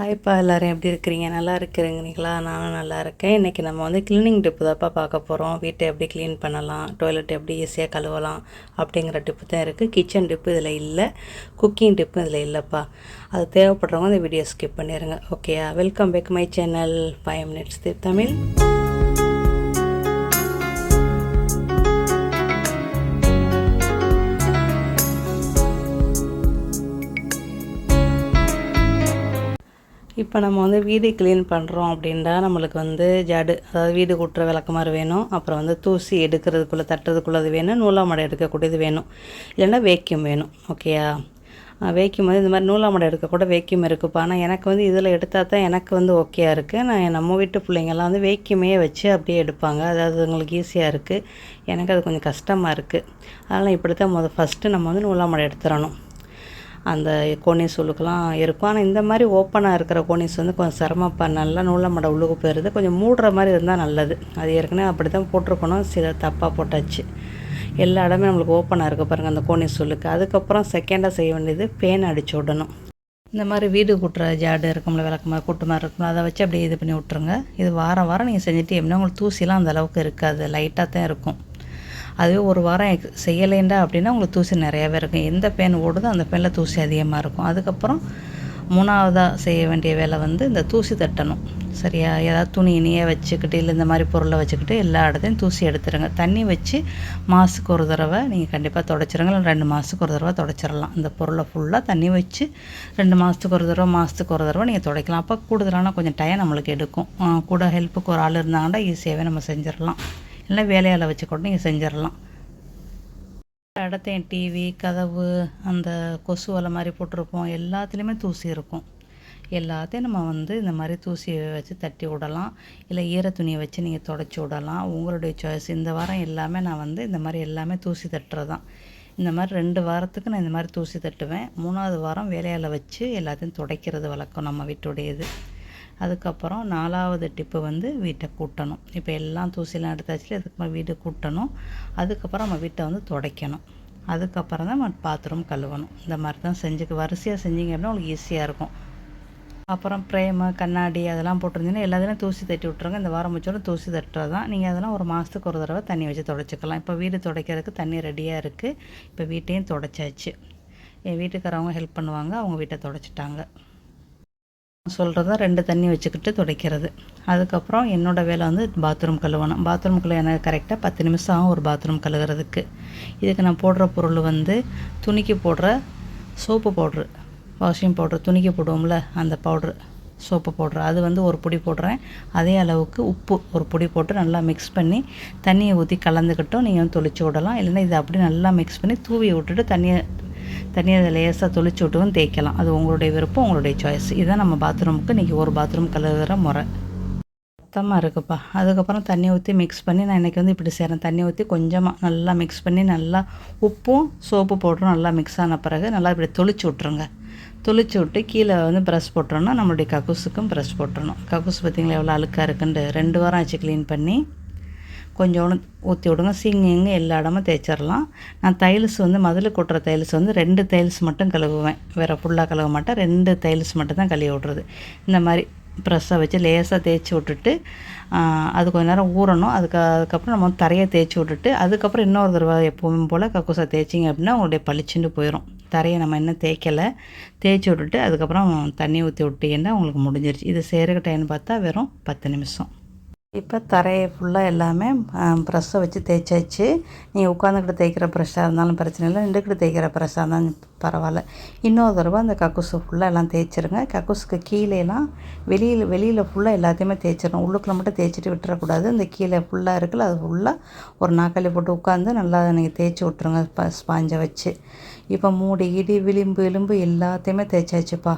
ஹாய்ப்பா எல்லோரும் எப்படி இருக்கிறீங்க? நல்லா இருக்கிறீங்களா? நானும் நல்லா இருக்கேன். இன்றைக்கி நம்ம வந்து க்ளீனிங் டிப்பு தான்ப்பா பார்க்க போகிறோம் வீட்டை எப்படி க்ளீன் பண்ணலாம்? டாய்லெட் எப்படி ஈஸியாக கழுவலாம்? அப்படிங்கிற டிப்பு தான் இருக்குது கிச்சன் டிப்பு இதில் இல்லை. குக்கிங் டிப்பு இதில் இல்லைப்பா. அது தேவைப்படுறவங்க இந்த வீடியோ ஸ்கிப் பண்ணிடுங்க ஓகேயா welcome back my channel five minutes Tamil. இப்போ நம்ம வந்து வீடு க்ளீன் பண்ணுறோம் அப்படின்னா நம்மளுக்கு வந்து ஜடு அதாவது வீடு கூட்டுற விளக்குமாறு வேணும். அப்புறம் வந்து தூசி எடுக்கிறதுக்குள்ளே தட்டுறதுக்குள்ளது வேணும். நூலாமடை எடுக்கக்கூடியது வேணும். இல்லைன்னா வேக்கியம் வேணும். ஓகேயா வேக்கியம் வந்து இந்த மாதிரி நூலாமடை எடுக்கக்கூட வேக்கியம் இருக்குப்பா. ஆனால் எனக்கு வந்து இதில் எடுத்தால் தான் எனக்கு வந்து ஓகேயா இருக்குது நான் நம்ம வீட்டு பிள்ளைங்கள்லாம் வந்து வேக்கியமே வச்சு அப்படியே எடுப்பாங்க. அதாவது உங்களுக்கு ஈஸியாக இருக்குது எனக்கு அது கொஞ்சம் கஷ்டமாக இருக்குது அதனால் இப்படி தான் முதல் ஃபஸ்ட்டு நம்ம வந்து நூலாமடை எடுத்துடணும். அந்த கோனிஸ் உள்ளுக்கெல்லாம் இருக்கும். ஆனால் இந்த மாதிரி ஓப்பனாக இருக்கிற கோனிஸ் வந்து கொஞ்சம் சிரமப்பா நல்லா நூலமடை உள்ளுக்கு போயிடுது கொஞ்சம் மூடுற மாதிரி இருந்தால் நல்லது. அது ஏற்கனவே அப்படி தான் போட்டிருக்கணும். சில தப்பாக போட்டாச்சு. எல்லா இடமே நம்மளுக்கு ஓப்பனாக இருக்க பாருங்கள் அந்த கோனிஸ் உள்ளுக்கு அதுக்கப்புறம் செகண்டாக செய்ய வேண்டியது பேன் அடித்து விடணும். இந்த மாதிரி வீடு கூட்டுற ஜாடு இருக்கும்ல விளக்கமாக கூட்டு மாதிரி இருக்கும்ல அதை வச்சு அப்படியே இது பண்ணி விட்ருங்க இது வாரம் வாரம் நீங்கள் செஞ்சுட்டு எப்படின்னா உங்களுக்கு தூசிலாம் அந்த அளவுக்கு இருக்காது. லைட்டாக தான் இருக்கும். அதுவே ஒரு வாரம் எக் செய்யலைண்டா அப்படின்னா உங்களுக்கு தூசி நிறையாவே இருக்கும். எந்த பேன் ஓடுதோ அந்த பேனில் தூசி அதிகமாக இருக்கும். அதுக்கப்புறம் மூணாவதாக செய்ய வேண்டிய வேலை வந்து இந்த தூசி தட்டணும். சரியா? ஏதாவது துணி இனியே வச்சுக்கிட்டு இல்லை இந்த மாதிரி பொருளை வச்சுக்கிட்டு எல்லா இடத்தையும் தூசி எடுத்துருங்க. தண்ணி வச்சு மாதத்துக்கு ஒரு தடவை நீங்கள் கண்டிப்பாக தொடச்சிருங்க. இல்லை ரெண்டு மாதத்துக்கு ஒரு தடவை தொடச்சிடலாம் இந்த பொருளை ஃபுல்லாக தண்ணி வச்சு ரெண்டு மாதத்துக்கு ஒரு தடவை மாதத்துக்கு ஒரு தடவை நீங்கள் துடைக்கலாம். அப்போ கூடுதலான கொஞ்சம் டைம் நம்மளுக்கு எடுக்கும். கூட ஹெல்ப்புக்கு ஒரு ஆள் இருந்தாங்கன்னா ஈஸியாகவே நம்ம செஞ்சிடலாம் இல்லை வேலையால் வச்சு கூட நீங்கள் செஞ்சிடலாம் இடத்தையும் டிவி கதவு அந்த கொசு வலை மாதிரி போட்டிருப்போம். எல்லாத்துலேயுமே தூசி இருக்கும். எல்லாத்தையும் நம்ம வந்து இந்த மாதிரி தூசியை வச்சு தட்டி விடலாம். இல்லை ஈர துணியை வச்சு நீங்கள் தொடச்சி விடலாம். உங்களுடைய சாய்ஸ் இந்த வாரம் எல்லாமே நான் வந்து இந்த மாதிரி எல்லாமே தூசி தட்டுறது தான் இந்த மாதிரி ரெண்டு வாரத்துக்கு நான் இந்த மாதிரி தூசி தட்டுவேன். மூணாவது வாரம் வேலையால் வச்சு எல்லாத்தையும் துடைக்கிறது வழக்கம் நம்ம வீட்டுடையது. அதுக்கப்புறம் நாலாவது டிப்பு வந்து வீட்டை கூட்டணும். இப்போ எல்லாம் தூசிலாம் எடுத்தாச்சு அதுக்கப்புறம் வீடு கூட்டணும். அதுக்கப்புறம் நம்ம வீட்டை வந்து துடைக்கணும். அதுக்கப்புறம் தான் நம்ம பாத்ரூம் கழுவணும். இந்த மாதிரி தான் செஞ்சுக்க வரிசையாக செஞ்சிங்க அப்படின்னா உங்களுக்கு ஈஸியாக இருக்கும். அப்புறம் பிரேமு கண்ணாடி அதெல்லாம் போட்டிருந்தீங்கன்னா எல்லாத்தையும் தூசி தட்டி விட்ருங்க இந்த வாரம் வச்சோட தூசி தட்டுறது தான். நீங்கள் அதெல்லாம் ஒரு மாதத்துக்கு ஒரு தடவை தண்ணி வச்சு துடைச்சிக்கலாம். இப்போ வீடு துடைக்கிறதுக்கு தண்ணி ரெடியாக இருக்குது இப்போ வீட்டையும் துடைச்சாச்சு. என் வீட்டுக்காரவங்க ஹெல்ப் பண்ணுவாங்க அவங்க வீட்டை துடைச்சிட்டாங்க. சொல்கிறத ரெண்டு தண்ணி வச்சுக்கிட்டு துடைக்கிறது. அதுக்கப்புறம் என்னோடய வேலை வந்து பாத்ரூம் கழுவணும். பாத்ரூம் கழுவ எனக்கு கரெக்டாக பத்து நிமிஷம் ஆகும் ஒரு பாத்ரூம் கழுவுறதுக்கு. இதுக்கு நான் போடுற பொருள் வந்து துணிக்கு போடுற சோப்பு பவுட்ரு வாஷிங் பவுட்ரு துணிக்கு போடுவோம்ல அந்த பவுட்ரு சோப்பு பவுட்ரு அது வந்து ஒரு பொடி போடுறேன். அதே அளவுக்கு உப்பு ஒரு பொடி போட்டு நல்லா மிக்ஸ் பண்ணி தண்ணியை ஊற்றி கலந்துக்கிட்டோம். நீங்கள் வந்து தொளிச்சு விடலாம். இல்லைன்னா இதை அப்படி நல்லா மிக்ஸ் பண்ணி தூவி விட்டுட்டு தண்ணியை தண்ணியை அதை லேசாக தொளிச்சு விட்டுவும் தேய்க்கலாம். அது உங்களுடைய விருப்பம் உங்களுடைய சாய்ஸ் இதுதான் நம்ம பாத்ரூமுக்கு இன்றைக்கி ஒரு பாத்ரூம் கழுவுகிற முறை. மொத்தமாக இருக்குப்பா. அதுக்கப்புறம் தண்ணி ஊற்றி மிக்ஸ் பண்ணி நான் இன்றைக்கி வந்து இப்படி செய்கிறேன் தண்ணி ஊற்றி கொஞ்சமாக நல்லா மிக்ஸ் பண்ணி நல்லா உப்பும் சோப்பு போட்டுரும் நல்லா மிக்ஸ் ஆன பிறகு நல்லா இப்படி தொளிச்சு விட்ருங்க தொளிச்சு விட்டு கீழே வந்து ப்ரஷ் போட்டுறோன்னா நம்மளுடைய கக்கூஸுக்கும் ப்ரஷ் போட்டுறணும். கக்கூஸ் பார்த்திங்களா எவ்வளோ அழுக்காக இருக்குன்ட்டு ரெண்டு வாரம் ஆச்சு க்ளீன் பண்ணி. கொஞ்சோண்டு ஊற்றி விடுங்க. சிங்கிங்க எல்லா இடமும் தேய்ச்சிடலாம். நான் தைல்ஸ் வந்து மதில் கொட்டுற தைல்ஸ் வந்து ரெண்டு தைல்ஸ் மட்டும் கழுவுவேன். வேறு ஃபுல்லாக கழுவ மாட்டேன். ரெண்டு தைல்ஸ் மட்டும் தான் கழுவி விட்றது. இந்த மாதிரி ப்ரெஸ்ஸை வச்சு லேசாக தேய்ச்சி விட்டுட்டு அது கொஞ்ச நேரம் ஊறணும். அதுக்கு அதுக்கப்புறம் நம்ம தரையை தேய்ச்சி விட்டுட்டு அதுக்கப்புறம் இன்னொரு தடவை எப்பவும் போல் கக்கூசை தேய்ச்சிங்க அப்படின்னா உங்களுடைய பளிச்சுண்டு போயிடும் தரையை நம்ம இன்னும் தேய்க்கலை. தேய்ச்சி விட்டுட்டு அதுக்கப்புறம் தண்ணி ஊற்றி விட்டீங்கன்னா உங்களுக்கு முடிஞ்சிருச்சு. இது செய்கிற டைம் பார்த்தா வெறும் பத்து நிமிஷம். இப்போ தரையை ஃபுல்லாக எல்லாமே ப்ரெஷ்ஷை வச்சு தேய்ச்சாச்சு. நீங்கள் உட்காந்துக்கிட்டு தேய்க்கிற ப்ரெஷ்ஷாக இருந்தாலும் பிரச்சனை இல்லை. நின்றுக்கிட்டு தேய்க்கிற ப்ரெஷ்ஷாக இருந்தாலும் பரவாயில்ல. இன்னொரு தடவை அந்த கக்கூசு ஃபுல்லாக எல்லாம் தேய்ச்சிருங்க. கக்கூஸுக்கு கீழேலாம் வெளியில் வெளியில் ஃபுல்லாக எல்லாத்தையுமே தேய்ச்சிடணும். உள்ளுக்குள்ள மட்டும் தேய்ச்சிட்டு விட்டுறக்கூடாது. இந்த கீழே ஃபுல்லாக இருக்குல்ல அது ஃபுல்லாக ஒரு நாக்காளி போட்டு உட்காந்து நல்லா நீங்கள் தேய்ச்சி விட்ருங்க ஸ்பாஞ்சை வச்சு. இப்போ மூடி இடி விளிம்பு எலும்பு எல்லாத்தையுமே தேய்ச்சாச்சுப்பா.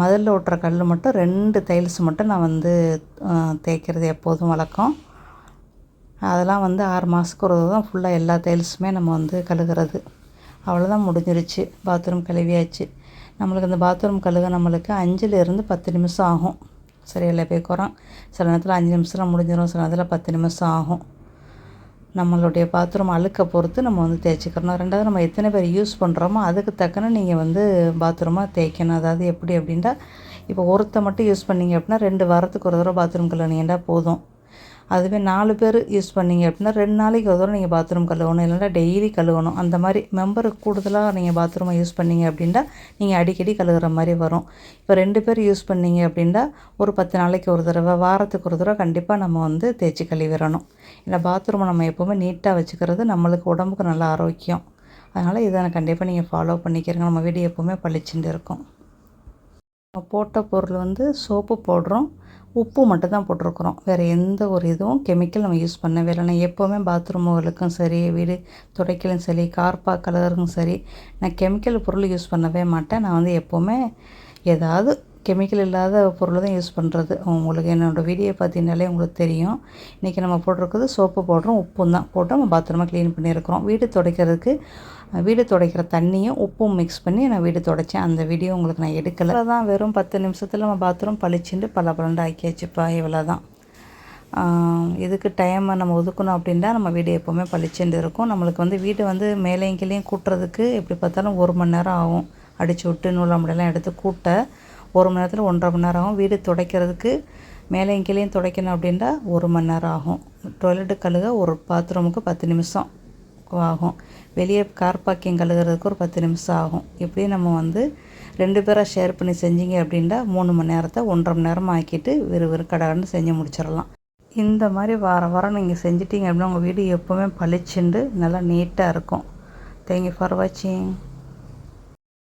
மதிலில் ஒட்டுற கல் மட்டும் ரெண்டு தைல்ஸ் மட்டும் நான் வந்து தேய்க்கிறது எப்போதும் வழக்கம். அதெல்லாம் வந்து ஆறு மாதத்துக்கு ஒரு தான் ஃபுல்லாக எல்லா தைல்ஸுமே நம்ம வந்து கழுகிறது அவ்வளோதான் முடிஞ்சிருச்சு. பாத்ரூம் கழுவியாச்சு. நம்மளுக்கு அந்த பாத்ரூம் கழுக நம்மளுக்கு அஞ்சுலேருந்து பத்து நிமிஷம் ஆகும். சரியில்லை போய் குறோம் சில நேரத்தில் அஞ்சு நிமிஷத்தில் முடிஞ்சிடும் சில நேரத்தில் பத்து நிமிஷம் ஆகும். நம்மளுடைய பாத்ரூம் அழுக்க பொறுத்து நம்ம வந்து தேய்ச்சிக்கிறணும். ரெண்டாவது நம்ம எத்தனை பேர் யூஸ் பண்ணுறோமோ அதுக்கு தக்கன நீங்கள் வந்து பாத்ரூமாக தேய்க்கணும். அதாவது எப்படி அப்படின்ட்டா இப்போ ஒருத்த மட்டும் யூஸ் பண்ணீங்க அப்படின்னா ரெண்டு வாரத்துக்கு ஒரு தடவை பாத்ரூம் கழுவுனீங்கன்னா போதும். அதுவே நாலு பேர் யூஸ் பண்ணீங்க அப்படின்னா ரெண்டு நாளைக்கு ஒரு தடவை நீங்கள் பாத்ரூம் கழுவணும். இல்லைன்னா டெய்லி கழுவணும். அந்த மாதிரி மெம்பர் கூடுதலாக நீங்கள் பாத்ரூமை யூஸ் பண்ணீங்க அப்படின்னா நீங்கள் அடிக்கடி கழுவுற மாதிரி வரும். இப்போ ரெண்டு பேர் யூஸ் பண்ணீங்க அப்படின்னா ஒரு பத்து நாளைக்கு ஒரு தடவை வாரத்துக்கு ஒரு தடவை கண்டிப்பாக நம்ம வந்து தேய்ச்சி கழுவிடணும். இல்லை பாத்ரூமை நம்ம எப்போவுமே நீட்டாக வச்சுக்கிறது நம்மளுக்கு உடம்புக்கு நல்ல ஆரோக்கியம். அதனால் இதை கண்டிப்பாக நீங்கள் ஃபாலோ பண்ணிக்கிறீங்க. நம்ம வீடு எப்போவுமே பளிச்சுட்டு இருக்கும். நம்ம போட்ட பொருள் வந்து சோப்பு போடுறோம். உப்பு மட்டும் தான் போட்டிருக்குறோம். வேறு எந்த ஒரு இதுவும் கெமிக்கல் நம்ம யூஸ் பண்ணவே இல்லை. நான் எப்போவுமே பாத்ரூமுகளுக்கும் சரி வீடு துடைக்கலும் சரி கார்பா கலருக்கும் சரி நான் கெமிக்கல் பொருள் யூஸ் பண்ணவே மாட்டேன். நான் வந்து எப்போவுமே ஏதாவது கெமிக்கல் இல்லாத பொருள் தான் யூஸ் பண்ணுறது. உங்களுக்கு என்னோடய வீடியோ பார்த்தீங்கனாலே உங்களுக்கு தெரியும். இன்றைக்கி நம்ம போட்டிருக்கிறது சோப்பு போடுறோம் உப்பும் தான் போட்டு நம்ம பாத்ரூமாக க்ளீன் பண்ணியிருக்கிறோம். வீடு துடைக்கிறதுக்கு வீடு துடைக்கிற தண்ணியும் உப்பும் மிக்ஸ் பண்ணி நான் வீடு துடைச்சேன். அந்த வீடியோ உங்களுக்கு நான் எடுக்கலை. தான் வெறும் பத்து நிமிஷத்தில் நம்ம பாத்ரூம் பளிச்சுட்டு பல பலண்டு ஆக்கியாச்சுப்பா இவ்வளோ தான் இதுக்கு டைமை நம்ம ஒதுக்கணும் அப்படின்னா நம்ம வீடு எப்போவுமே பளிச்சுட்டு இருக்கும். நம்மளுக்கு வந்து வீடு வந்து மேலேயும் கீழேயும் கூட்டுறதுக்கு எப்படி பார்த்தாலும் ஒரு மணி நேரம் ஆகும். அடித்து விட்டு நூலாம்படியெல்லாம் எடுத்து கூட்ட. ஒரு மணி நேரத்தில் ஒன்றரை மணி நேரம் ஆகும் வீடு துடைக்கிறதுக்கு மேலேயும் கீழேயும் துடைக்கணும் அப்படின்னா ஒரு மணி நேரம் ஆகும். டொய்லெட்டு கழுக ஒரு பாத்ரூமுக்கு பத்து நிமிஷம் ஆகும். வெளியே கார் பார்க்கிங் கழுகிறதுக்கு ஒரு பத்து நிமிஷம் ஆகும். இப்படி நம்ம வந்து ரெண்டு பேராக ஷேர் பண்ணி செஞ்சீங்க அப்படின்னா மூணு மணி நேரத்தை ஒன்றரை மணி நேரம் ஆக்கிட்டு விறு விறு கடகடன்னு செஞ்சு முடிச்சிடலாம். இந்த மாதிரி வாரம் வாரம் நீங்கள் செஞ்சிட்டிங்க அப்படின்னா உங்கள் வீடு எப்போவுமே பளிச்சுண்டு நல்லா நீட்டாக இருக்கும். தேங்க்யூ ஃபார் வாட்சிங்